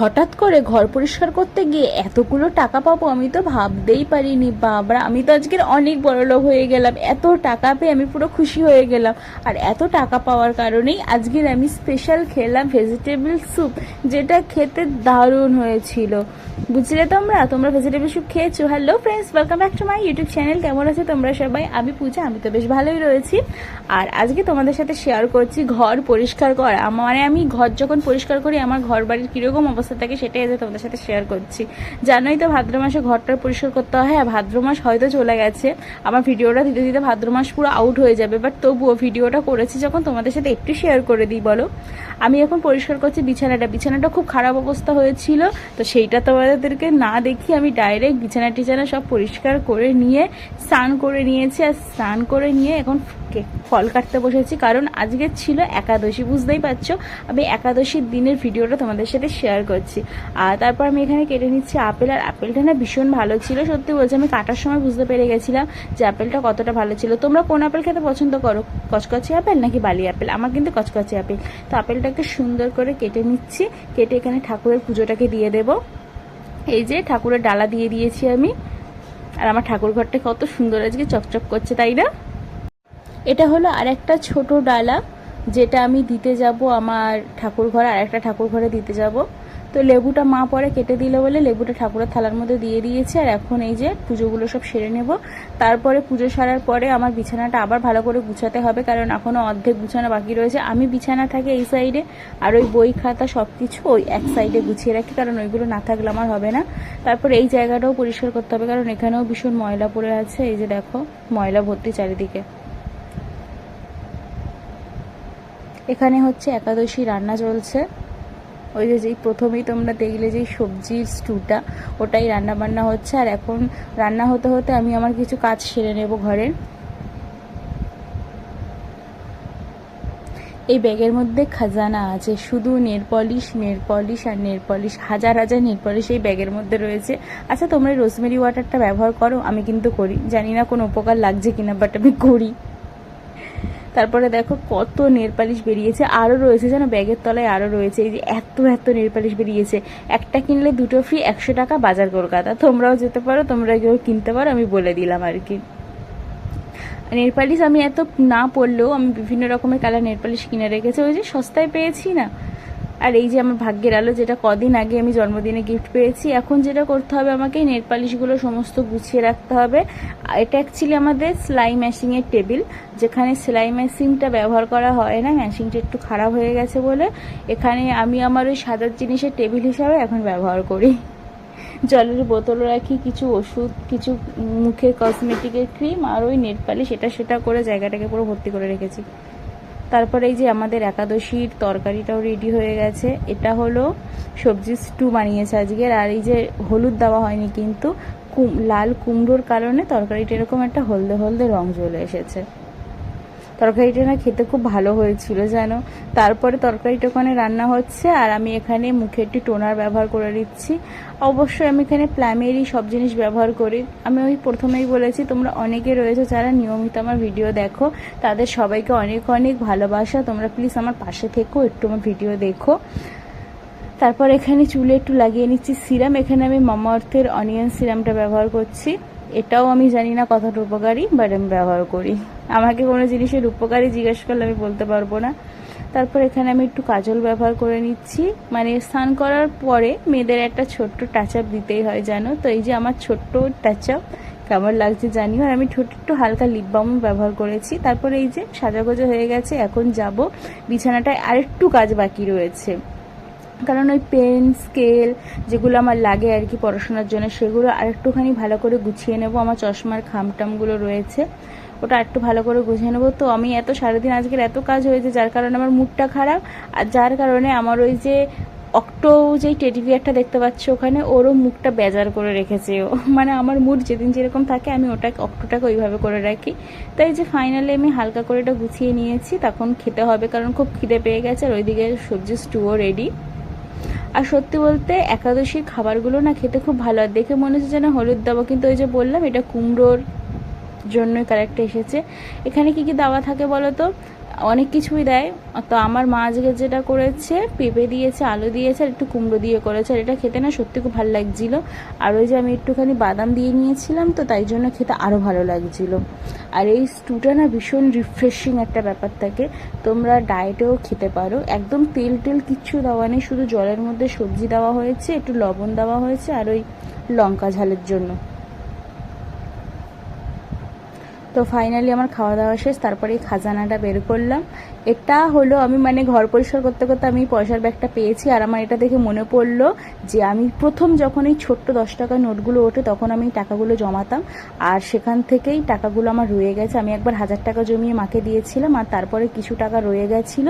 হঠাৎ করে ঘর পরিষ্কার করতে গিয়ে এতগুলো টাকা পাবো আমি তো ভাবতেই পারিনি, বাবরা। আমি তো আজকের অনেক বড় লোক হয়ে গেলাম। এত টাকা পেয়ে আমি পুরো খুশি হয়ে গেলাম। আর এত টাকা পাওয়ার কারণেই আজকের আমি স্পেশাল খেলাম ভেজিটেবল স্যুপ যেটা খেতে দারুণ হয়েছিল। বুঝলে তোমরা? তোমরা ভেজিটেবল স্যুপ খেয়েছো? Hello friends welcome back to my YouTube channel কেমন আছে তোমরা সবাই? আমি পূজা, আমি তো বেশ ভালোই রয়েছি। আর আজকে তোমাদের সাথে শেয়ার করছি ঘর পরিষ্কার করা। মানে আমি ঘর যখন পরিষ্কার করি, আমার ঘর বাড়ির কীরকম অবস্থা থাকে সেটাই আজকে তোমাদের সাথে শেয়ার করছি। জানোই তো ভাদ্র মাসে ঘরটা পরিষ্কার করতে হয় আর ভাদ্র মাস হয়তো চলে গেছে। আমার ভিডিওটা দিতে দিতে ভাদ্র মাস পুরো আউট হয়ে যাবে বাট তবুও ভিডিওটা করেছি যখন তোমাদের সাথে একটু শেয়ার করে দিই, বলো। আমি এখন পরিষ্কার করছি বিছানাটা। বিছানাটা খুব খারাপ অবস্থা হয়েছিল, তো সেইটা তোমাদেরকে না দেখি আমি ডাইরেক্ট বিছানা টিছানা সব পরিষ্কার করে নিয়ে, স্নান করে নিয়েছি। আর স্নান করে নিয়ে এখন কে- ফল কাটতে বসেছি, কারণ আজকে ছিল একাদশী, বুঝতেই পারছ? আমি একাদশীর দিনের ভিডিওটা তোমাদের সাথে শেয়ার করছি। আর তারপর আমি এখানে কেটে নিচ্ছি আপেল, আর আপেলটা না ভীষণ ভালো ছিল। সত্যি বলছি, আমি কাটার সময় বুঝতে পেরে গেছিলাম যে আপেলটা কতটা ভালো ছিল। তোমরা কোন আপেল খেতে পছন্দ করো? কচকচি আপেল নাকি বালি আপেল? আমার কিন্তু কচকচি আপেল। তো আপেলটাকে সুন্দর করে কেটে নিচ্ছি। কেটে এখানে ঠাকুরের পুজোটাকে দিয়ে দেব। এই যে ঠাকুরের ডালা দিয়ে দিয়েছি আমি। আর আমার ঠাকুর ঘরটা কত সুন্দর আজকে চকচক করছে, তাই না? এটা হলো আরেকটা ছোট ডালা, যেটা আমি দিতে যাব আমার ঠাকুর ঘরে, আরেকটা ঠাকুর ঘরে দিতে যাব। তো লেবুটা মা পরে কেটে দিল বলে লেবুটা ঠাকুরের থালার মধ্যে দিয়ে দিয়েছে, আর এখন এই যে পুজোগুলো সব সেরে নেব। তারপরে পুজো সারার পরে আমার বিছানাটা আবার ভালো করে গুছাতে হবে, কারণ এখনও অর্ধেক গুছানো বাকি রয়েছে। আমি বিছানা থাকে এই সাইডে, আর ওই বই খাতা সব কিছু ওই এক সাইডে গুছিয়ে রাখি, কারণ ওইগুলো না থাকলে আমার হবে না। তারপর এই জায়গাটাও পরিষ্কার করতে হবে, কারণ এখানেও ভীষণ ময়লা পড়ে আছে, এই যে দেখো ময়লা ভর্তি চারিদিকে। এখানে হচ্ছে একাদশী রান্না চলছে। ওই যে যেই প্রথমেই তোমরা দেখলে যেই সবজির স্টুটা, ওটাই রান্না বান্না হচ্ছে। আর এখন রান্না হতে হতে আমি আমার কিছু কাজ সেরে নেব ঘরের এই ব্যাগের মধ্যে খাজানা আছে, শুধু নেল পলিশ নেল পলিশ আর নেল পলিশ, হাজার হাজার নেল পলিশ এই ব্যাগের মধ্যে রয়েছে। আচ্ছা তোমরা রোজমেরি ওয়াটারটা ব্যবহার করো, আমি কিন্তু করি। জানি না কোনো উপকার লাগছে কিনা বাট আমি করি। তারপরে দেখো কত নেল পালিশ বেরিয়েছে। আরও রয়েছে যেন ব্যাগের তলায় আরও রয়েছে। এই যে এত এত নেল পালিশ বেরিয়েছে। একটা কিনলে দুটো ফ্রি একশো টাকা বাজার কলকাতা। তোমরাও যেতে পারো, তোমরা কেউ কিনতে পারো, আমি বলে দিলাম আর কি। নেল পালিশ আমি এত না পড়লেও আমি বিভিন্ন রকমের কালার নেল পালিশ কিনে রেখেছি। ওই যে সস্তায় পেয়েছি না? আর এই যে আমার ভাগ্যের আলো, যেটা কদিন আগে আমি জন্মদিনে গিফট পেয়েছি, এখন যেটা করতে হবে আমাকে নেল পালিশগুলো সমস্ত গুছিয়ে রাখতে হবে। এটা অ্যাকচুয়ালি আমাদের সেলাই মেশিনের টেবিল যেখানে সেলাই মেশিনটা ব্যবহার করা হয় না মেশিনটা একটু খারাপ হয়ে গেছে বলে। এখানে আমি আমার ওই সাদার জিনিসের টেবিল হিসাবে এখন ব্যবহার করি। জলের বোতল রাখি, কিছু ওষুধ, কিছু মুখের কসমেটিকের ক্রিম আর ওই নেট পালিশ, এটা সেটা করে জায়গাটাকে পুরো ভর্তি করে রেখেছি। তারপরে এই যে আমাদের একাদশীর তরকারিটাও রেডি হয়ে গেছে। এটা হলো সবজি স্টু বানিয়েছে আজকের আর এই যে হলুদ দেওয়া হয়নি কিন্তু লাল কুমড়োর কারণে তরকারিটা এরকম একটা হলদে হলদে রং চলে এসেছে। তরকারিটা না খেতে খুব ভালো হয়েছিল, জানো? তারপরে তরকারিটা ওখানে রান্না হচ্ছে, আর আমি এখানে মুখে একটি টোনার ব্যবহার করে দিচ্ছি অবশ্যই আমি এখানে প্ল্যামেরই সব জিনিস ব্যবহার করি। আমি ওই প্রথমেই বলেছি, তোমরা অনেকে রয়েছে যারা নিয়মিত আমার ভিডিও দেখো, তাদের সবাইকে অনেক অনেক ভালোবাসা। তোমরা প্লিজ আমার পাশে থেকো, একটু আমার ভিডিও দেখো। তারপর এখানে চুলে একটু লাগিয়ে নিচ্ছি সিরাম। এখানে আমি মামা আর্থের অনিয়ন সিরামটা ব্যবহার করছি। এটাও আমি জানি না কতটা উপকারী বাট আমি ব্যবহার করি। আমাকে কোনো জিনিসের উপকারী জিজ্ঞেস করলে আমি বলতে পারব না। তারপর এখানে আমি একটু কাজল ব্যবহার করে নিচ্ছি। মানে স্নান করার পরে মেয়েদের একটা ছোট্ট টাচ আপ দিতেই হয়, জানো? তো এই যে আমার ছোট্ট টাচ আপ কেমন লাগছে জানিও আর আমি ছোট্ট একটু হালকা লিপ বামও ব্যবহার করেছি। তারপরে এই যে সাজাগোজা হয়ে গেছে, এখন যাব। বিছানাটায় আরেকটু কাজ বাকি রয়েছে। কারণ ওই পেন স্কেল যেগুলো আমার লাগে আর কি পড়াশোনার জন্য, সেগুলো আরেকটুখানি ভালো করে গুছিয়ে নেব। আমার চশমার খামটামগুলো রয়েছে, ওটা একটু ভালো করে গুছিয়ে নেব। তো আমি এত সারাদিন আজকের এত কাজ হয়েছে, যার কারণে আমার মুডটা খারাপ আর যার কারণে আমার ওই যে অক্টো যেই টেডি বিয়ারটা দেখতে পাচ্ছ ওখানে, ওরও মুখটা বেজার করে রেখেছে ও। মানে আমার মুড যেদিন যেরকম থাকে, আমি ওটাকে, অক্টোটাকে ওইভাবে করে রাখি। তাই যে ফাইনালি আমি হালকা করে এটা গুছিয়ে নিয়েছি, তখন খেতে হবে, কারণ খুব খিদে পেয়ে গেছে, আর ওইদিকে সবজি স্টুও রেডি আর সত্যি বলতে একাদশীর খাবারগুলো না খেতে খুব ভালো আর দেখে মনে হচ্ছে যেন হলুদ দাবা। কিন্তু ওই যে বললাম, এটা কুমড়োর জন্যই কারেক্ট এসেছে। এখানে কি কি দাবা থাকে বলো তো? অনেক কিছুই দেয়। তো আমার মা আজকে যেটা করেছে, পেঁপে দিয়েছে, আলু দিয়েছে, আর একটু কুমড়ো দিয়ে করেছে। আর এটা খেতে না সত্যি খুব ভালো লাগছিল। আর ওই যে আমি একটুখানি বাদাম দিয়ে নিয়েছিলাম, তো তাই জন্য খেতে আরও ভালো লাগছিল। আর এই স্টুটা না ভীষণ রিফ্রেশিং একটা ব্যাপার থাকে। তোমরা ডায়েটেও খেতে পারো। একদম তেল টেল কিচ্ছু দেওয়া নেই। শুধু জলের মধ্যে সবজি দেওয়া হয়েছে, একটু লবণ দেওয়া হয়েছে, আর ওই লঙ্কা ঝালের জন্য। তো ফাইনালি আমার খাওয়া দাওয়া শেষ, তারপরে এই খাজানাটা বের করলাম। এটা হলো আমি মানে ঘর পরিষ্কার করতে করতে আমি পয়সার ব্যাগটা পেয়েছি, আর আমার এটা দেখে মনে পড়ল যে আমি প্রথম যখন এই ছোট্ট দশ টাকার নোটগুলো ওঠে, তখন আমি টাকাগুলো জমাতাম। আর সেখান থেকেই টাকাগুলো আমার রয়ে গেছে। আমি একবার হাজার টাকা জমিয়ে মাকে দিয়েছিলাম, আর তারপরে কিছু টাকা রয়ে গেছিল।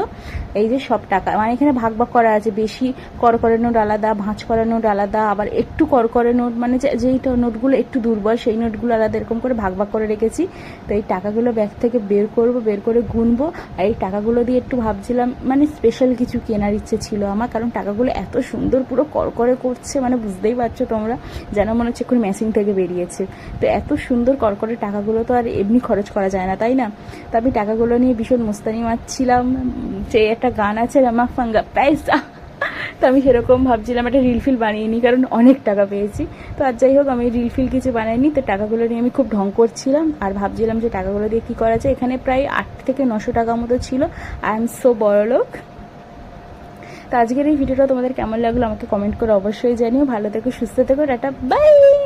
এই যে সব টাকা মানে এখানে ভাগ ভাগ করা আছে। বেশি করকরে নোট আলাদা, ভাঁজ করা নোট আলাদা, আবার একটু করকরে নোট মানে যেই নোটগুলো একটু দুর্বল, সেই নোটগুলো আলাদা এরকম করে ভাগ ভাগ করে রেখেছি। তো এই টাকাগুলো ব্যাগ থেকে বের করব, বের করে গুনবো। আর এই টাকাগুলো দিয়ে একটু ভাবছিলাম মানে স্পেশাল কিছু কেনার ইচ্ছে ছিল আমার, কারণ টাকাগুলো এত সুন্দর পুরো করকরে করছে মানে বুঝতেই পারছ তোমরা, যেন মনে হচ্ছে এখন মেশিন থেকে বেরিয়েছে। তো এত সুন্দর করকরে টাকাগুলো তো আর এমনি খরচ করা যায় না, তাই না? তো আমি টাকাগুলো নিয়ে ভীষণ মোস্তানি মারছিলাম। যে একটা গান আছে রামা ফাঙ্গা পয়সা তো আমি সেরকম ভাবছিলাম একটা রিল ফিল বানিয়ে নিই, কারণ অনেক টাকা পেয়েছি। তো আর যাই হোক, আমি রিল ফিল কিছু বানাইনি, তো টাকাগুলো নিয়ে আমি খুব ঢং করছিলাম আর ভাবছিলাম যে টাকাগুলো দিয়ে কী করা যায়। এখানে প্রায় আট থেকে নশো টাকা মতো ছিল। আই এম সো বড় লোক। তো আজকের এই ভিডিওটা তোমাদের কেমন লাগল আমাকে কমেন্ট করে অবশ্যই জানিও। ভালো থেকো, সুস্থ থেকো, টাটা বাই